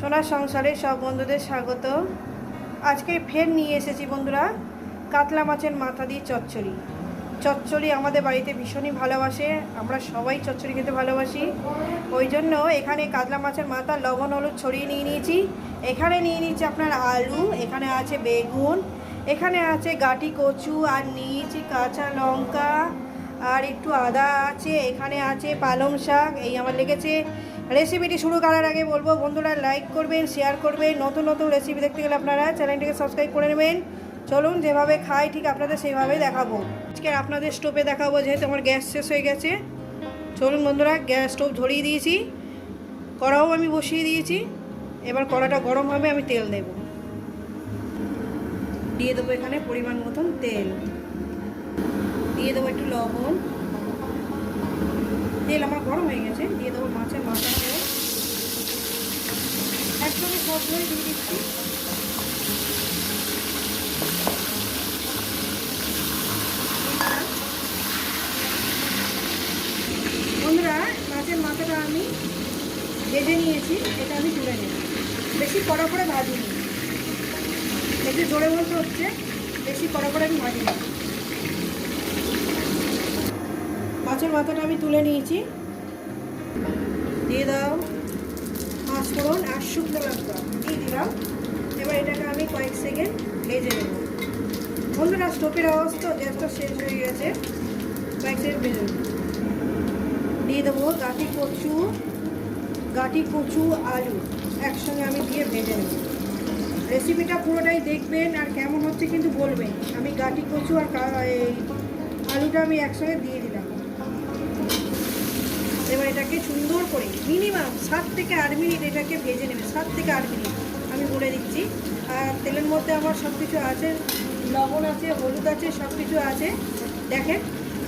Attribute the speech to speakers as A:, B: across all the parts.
A: সোনার সংসারে সব বন্ধুদের স্বাগত। আজকে ফের নিয়ে এসেছি বন্ধুরা, কাতলা মাছের মাথা দিয়ে চচ্চড়ি। চচ্চড়ি আমাদের বাড়িতে ভীষণই ভালোবাসে, আমরা সবাই চচ্চড়ি খেতে ভালোবাসি। ওই জন্য এখানে কাতলা মাছের মাথা লবণ, হলুদ ছড়িয়ে নিয়ে নিয়েছি। এখানে নিয়ে নিয়েছি আপনার আলু, এখানে আছে বেগুন, এখানে আছে গাটি কচু আর নিয়েছি কাঁচা লঙ্কা, আর একটু আদা আছে, এখানে আছে পালং শাক, এই আমার লেগেছে। রেসিপিটি শুরু করার আগে বলব, বন্ধুরা লাইক করবেন শেয়ার করবেন। নতুন নতুন রেসিপি দেখতে গেলে আপনারা চ্যানেলটিকে সাবস্ক্রাইব করে নেবেন। চলুন, যেভাবে খাই, ঠিক আপনাদের সেইভাবেই দেখাবো। আজকে আপনাদের স্টোভে দেখাবো, যেহেতু আমার গ্যাস শেষ হয়ে গেছে। চলুন, বন্ধুরা, গ্যাস স্টোভ ধরিয়ে দিয়েছি। কড়াও আমি বসিয়ে দিয়েছি। এবার কড়াটা গরম হবে, আমি তেল দেব। দিয়ে দেবো এখানে পরিমাণ মতন তেল। দিয়ে দেবো একটু লবণ। তেল আমার গরম হয়ে গেছে, দিয়ে দেবো মাছের মাথা মাথাটা একদমই সবগুলোই দিয়ে দিচ্ছি। বন্ধুরা, মাছের মাথাটা আমি ভেজে নিয়েছি, এটা আমি তুলে নেব। বেশি কড়া করে ভাজিনি। একটু জোরে বলতে হচ্ছে, বেশি কড়া করে আমি ভাজি না মাছের মাথাটা আমি তুলে নিয়েছি। দিয়ে দাও। পাঁচ ফোড়ন আর শুকনো লঙ্কা দিয়ে দিলাম। এবার এটাকে আমি কয়েক সেকেন্ড ভেজে নেব। বন্ধুরা, স্টোভের তো গ্যাসটা শেষ হয়ে গেছে। কয়েক সেকেন্ড ভেজে নেব। দিয়ে দেবো গাটি কচু গাটি কচু, আলু একসঙ্গে আমি দিয়ে ভেজে নেব। রেসিপিটা পুরোটাই দেখবেন আর কেমন হচ্ছে কিন্তু বলবেন। আমি গাটি কচু আর এই আলুটা আমি একসঙ্গে দিয়ে দিলাম। এবার এটাকে সুন্দর করে মিনিমাম সাত থেকে আট মিনিট এটাকে ভেজে নেবে, সাত থেকে আট মিনিট, আমি বলে দিচ্ছি। আর তেলের মধ্যে আমার সব কিছু আছে, লবণ আছে, হলুদ আছে সব কিছু আছে। দেখেন,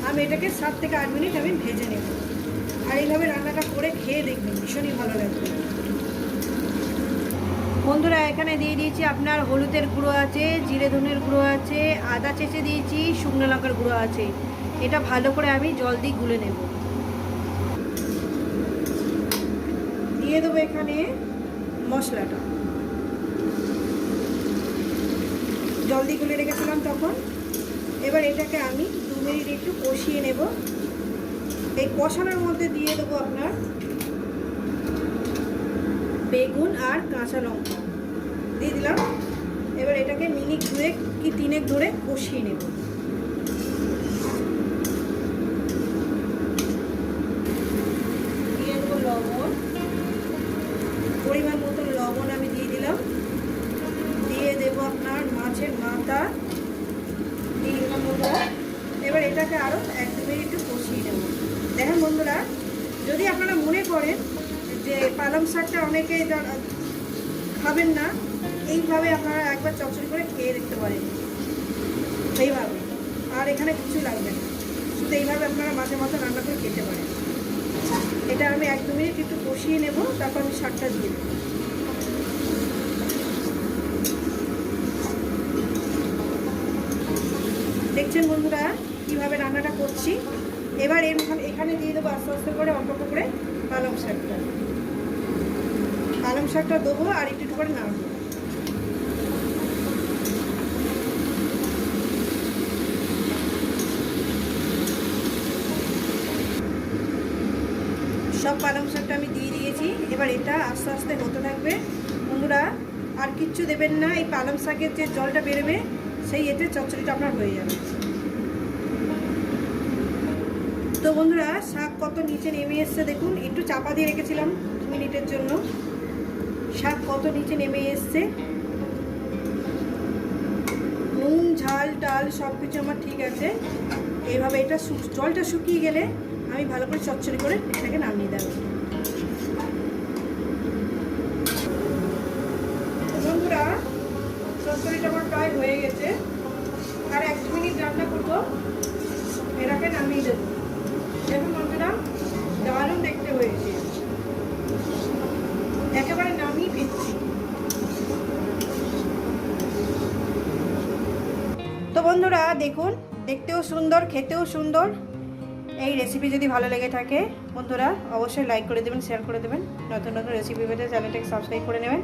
A: আমি এটাকে সাত থেকে আট মিনিট আমি ভেজে নেব। আর এইভাবে রান্নাটা করে খেয়ে দেখবেন, ভীষণই ভালো লাগবে। বন্ধুরা, এখানে দিয়ে দিয়েছি আপনার হলুদের গুঁড়ো আছে, জিরে ধনের গুঁড়ো আছে, আদা চেঁচে দিয়েছি, শুকনো লঙ্কার গুঁড়ো আছে। এটা ভালো করে আমি জল দিয়ে গুলে নেব। দিয়ে দেবো এখানে মশলাটা। জল দিয়ে গুলে রেখেছিলাম তখন। এবার এটাকে আমি দু মিনিট একটু কষিয়ে নেব। এই কষানোর মধ্যে দিয়ে দেবো আপনার বেগুন আর কাঁচা লঙ্কা। দিয়ে দিলাম। এবার এটাকে মিনিট দুয়েক কি তিনেক ধরে কষিয়ে নেব। এটাকে আরও এক দু মিনিট একটু কষিয়ে নেব। দেখেন বন্ধুরা, যদি আপনারা মনে করেন যে পালং শাকটা অনেকে খাবেন না, এইভাবে আপনারা একবার চচড়ি করে খেয়ে দেখতে পারেন। এইভাবে। আর এখানে কিছু লাগবে না। শুধু এইভাবে আপনারা মাঝে মাঝে রান্না করে খেতে পারেন। এটা আমি এক দু মিনিট একটু কষিয়ে নেব, তারপর আমি শাকটা দিয়ে দেবো। দেখছেন বন্ধুরা? কীভাবে রান্নাটা করছি। এবার এর এখানে দিয়ে দেবো আস্তে আস্তে করে অল্প করে পালং শাকটা। পালং শাকটা দেবো আর একটু একটু করে নাড়বো। সব পালং শাকটা আমি দিয়ে দিয়েছি। এবার এটা আস্তে আস্তে হতে থাকবে। বন্ধুরা, আর কিচ্ছু দেবেন না। এই পালং শাকের যে জলটা বেরোবে, সেই এতে চচ্চড়িটা আপনার হয়ে যাবে। তো বন্ধুরা, শাক কত নিচে নেমে এসছে দেখুন। একটু চাপা দিয়ে রেখেছিলাম মিনিটের জন্য। শাক কত নিচে নেমে এসছে। নুন, ঝাল টাল সব কিছু আমার ঠিক আছে। এইভাবে এটা জলটা শুকিয়ে গেলে আমি ভালো করে চচ্চড়ি করে এটাকে নামিয়ে দেবো। বন্ধুরা, চচ্চড়িটা আমার প্রায় হয়ে গেছে। আর এক মিনিট রান্না করব, এটাকে নামিয়ে দেবো। দারুণ দেখতে হয়েছে। একেবারে নামই পেয়েছি তো বন্ধুরা, দেখুন, দেখতেও সুন্দর, খেতেও সুন্দর। এই রেসিপি যদি ভালো লেগে থাকে, বন্ধুরা, অবশ্যই লাইক করে দেবেন শেয়ার করে দেবেন। নতুন নতুন রেসিপি পেতে চ্যানেলটাকে সাবস্ক্রাইব করে নেবেন।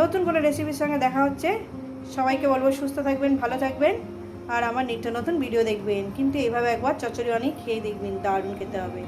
A: নতুন কোনো রেসিপির সঙ্গে দেখা হচ্ছে। সবাইকে বলব, সুস্থ থাকবেন, ভালো থাকবেন। আর আমার নিত্য নতুন ভিডিও দেখবেন। কিন্তু এভাবে একবার চচড়ি অনেক খেয়ে দেখবেন, দারুণ খেতে হবে।